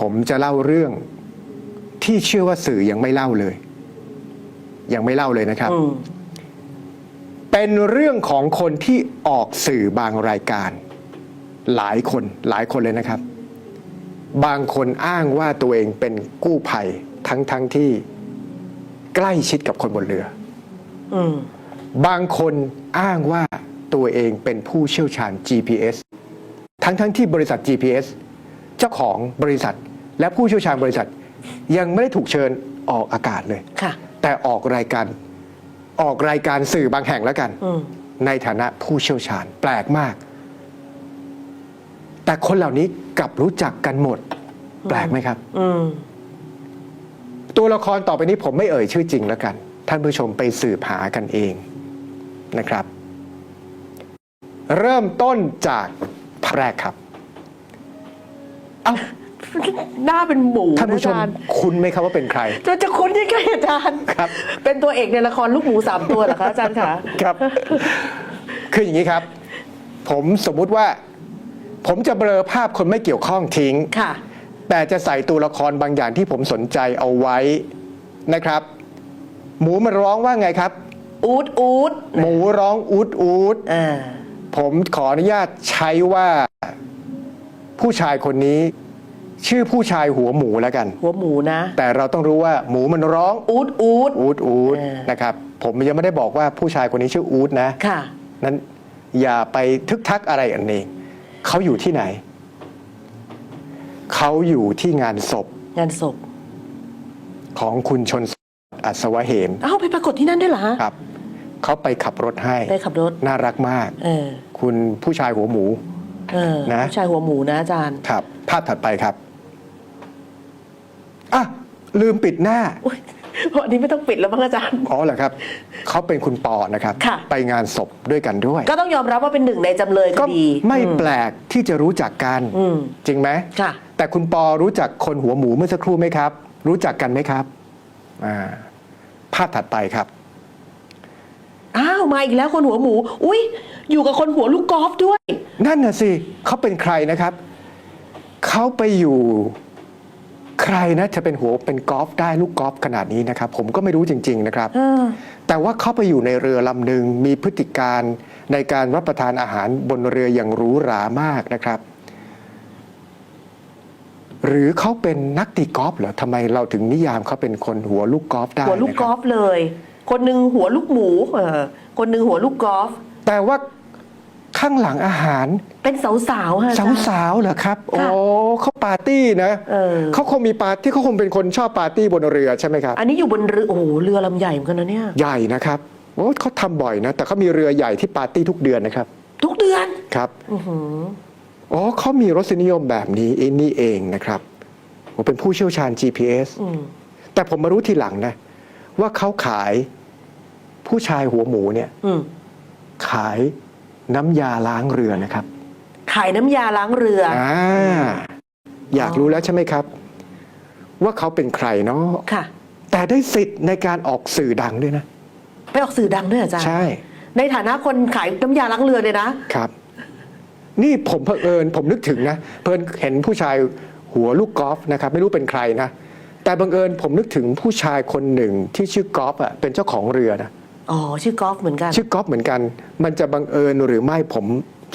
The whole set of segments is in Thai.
ผมจะเล่าเรื่องที่เชื่อว่าสื่อยังไม่เล่าเลย ยังไม่เล่าเลยนะครับอืมเป็นเรื่องของคนที่ออกสื่อบางรายการ หลายคนหลายคนเลยนะครับ บางคนอ้างว่าตัวเองเป็นกู้ภัยทั้งทั้งที่ใกล้ชิดกับคนบนเรืออืมบางคนอ้างว่าตัวเองเป็นผู้เชี่ยวชาญ GPS ทั้งทั้งที่บริษัท GPS เจ้าของบริษัท และผู้เชี่ยวชาญบริษัท ยังไม่ได้ถูกเชิญออกอากาศเลยค่ะ แต่ออกรายการออกรายการสื่อบางแห่งแล้วกัน อืม ในฐานะผู้เชี่ยวชาญแปลกมาก แต่คนเหล่านี้กลับรู้จักกันหมด แปลกไหมครับ อืม ตัวละครต่อไปนี้ผมไม่เอ่ยชื่อจริงแล้วกัน ท่านผู้ชมไปสืบหากันเองนะครับ เริ่มต้นจากภาพแรกครับ เอ้าหน้าเป็นหมูท่านผู้ชม อาจารย์คุ้นไหมครับว่าเป็นใคร จะจะคุ้นยังไงอาจารย์ครับ เป็นตัวเอกในละครลูกหมูสามตัวเหรอคะอาจารย์คะครับ คืออย่างนี้ครับ ผมสมมุติว่า ผมจะเบลอภาพคนไม่เกี่ยวข้องทิ้ง ค่ะ แต่จะใส่ตัวละครบางอย่างที่ผมสนใจเอาไว้นะครับ หมูมันร้องว่าไงครับ อูดอูดหมูร้องอูดอูด อ่าผมขออนุญาตใช้ว่า ผู้ชายคนนี้ ชื่อผู้ชายหัวหมูแล้วกัน หัวหมูนะ แต่เราต้องรู้ว่าหมูมันร้องอูดอูดอูดอูดเออนะครับผมยังไม่ได้บอกว่าผู้ชายคนนี้ชื่ออูดนะค่ะนั้นอย่าไปทึกทักอะไรอันนี้เขาอยู่ที่ไหน เขาอยู่ที่งานศพ งานศพ ของคุณชนอัศวะเหมอ้าวไปปรากฏที่นั่นด้วยเหรอฮะครับเขาไปขับรถให้ ไปขับรถ น่ารักมากเออคุณผู้ชายหัวหมู เออนะผู้ชายหัวหมูนะอาจารย์ ครับ ภาพถัดไปครับอะลืมปิดหน้าอุ๊ยวันนี้ไม่ต้องปิดแล้วมั้งอาจารย์ อ๋อเหรอครับ เขาเป็นคุณปอนะครับ ค่ะ ไปงานศพด้วยกันด้วย ก็ต้องยอมรับว่าเป็นหนึ่งในจำเลยคก็ดีไม่อืแปลกที่จะรู้จักกัน อืม จริงไหม ค่ะ แต่คุณปอรู้จักคนหัวหมูเมื่อสักครู่ไหมครับ รู้จักกันไหมครับอ่าภาพถัดไปครับ อ้าว มาอีกแล้วคนหัวหมู อุ้ยอยู่กับคนหัวลูกกอล์ฟด้วย นั่นน่ะสิเขาเป็นใครนะครับเขาไปอยู่ใครนะจะเป็นหัวเป็นกอล์ฟได้ลูกกอล์ฟขนาดนี้นะครับ ผมก็ไม่รู้จริง ๆนะครับเออแต่ว่าเขาไปอยู่ในเรือลำหนึ่งมีพฤติการในการรับประทานอาหารบนเรืออย่างหรูหรามากนะครับ หรือเขาเป็นนักตีกอล์ฟเหรอทำไมเราถึงนิยามเขาเป็นคนหัวลูกกอล์ฟได้หัวลูกนะคกรับอล์ฟเลย คนหนึ่งหัวลูกหมูเออคนหนึ่งหัวลูกกอล์ฟแต่ว่า ข้างหลังอาหาร เป็นสาวๆฮะอาจารย์สาวๆเหรอครับโอ้ค่ะเขาปาร์ตี้นะเออ เขาคงมีปาร์ตี้เขาคงเป็นคนชอบปาร์ตี้บนเรือใช่ไหมครับ อันนี้อยู่บนเรือ โอ้โห เรือลำใหญ่เหมือนกันนะเนี่ย ใหญ่นะครับโอ้เขาทำบ่อยนะ แต่เขามีเรือใหญ่ที่ปาร์ตี้ทุกเดือนนะครับ ทุกเดือน ครับอื้อหืออ๋อเขามีรสนิยมแบบนี้เองนี่เองนะครับผมเป็นผู้เชี่ยวชาญ GPS อืมแต่ผมมารู้ทีหลังนะ ว่าเขาขายผู้ชายหัวหมูเนี่ย อืมขาย น้ำยาล้างเรือนะครับขายน้ำยาล้างเรือ อ่าอยากรู้แล้วใช่ไหมครับ ว่าเขาเป็นใครเนาะค่ะ แต่ได้สิทธิ์ในการออกสื่อดังด้วยนะ ไปออกสื่อดังด้วยเหรออาจารย์ ใช่ในฐานะคนขายน้ำยาล้างเรือเลยนะ ครับ นี่ผมเผอิญผมนึกถึงนะเพิ่นเห็นผู้ชายหัวลูกกอล์ฟนะครับ ไม่รู้เป็นใครนะ แต่บังเอิญผมนึกถึงผู้ชายคนหนึ่งที่ชื่อกอล์ฟอะเป็นเจ้าของเรือนะ อ๋อชื่อกอล์ฟเหมือนกัน ชื่อกอล์ฟเหมือนกัน มันจะบังเอิญหรือไม่ผม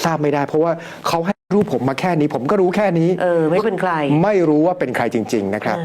ทราบไม่ได้ เพราะว่าเขาให้รูปผมมาแค่นี้ ผมก็รู้แค่นี้ เออ ไม่เป็นใคร ไม่รู้ว่าเป็นใครจริง ๆ นะครับ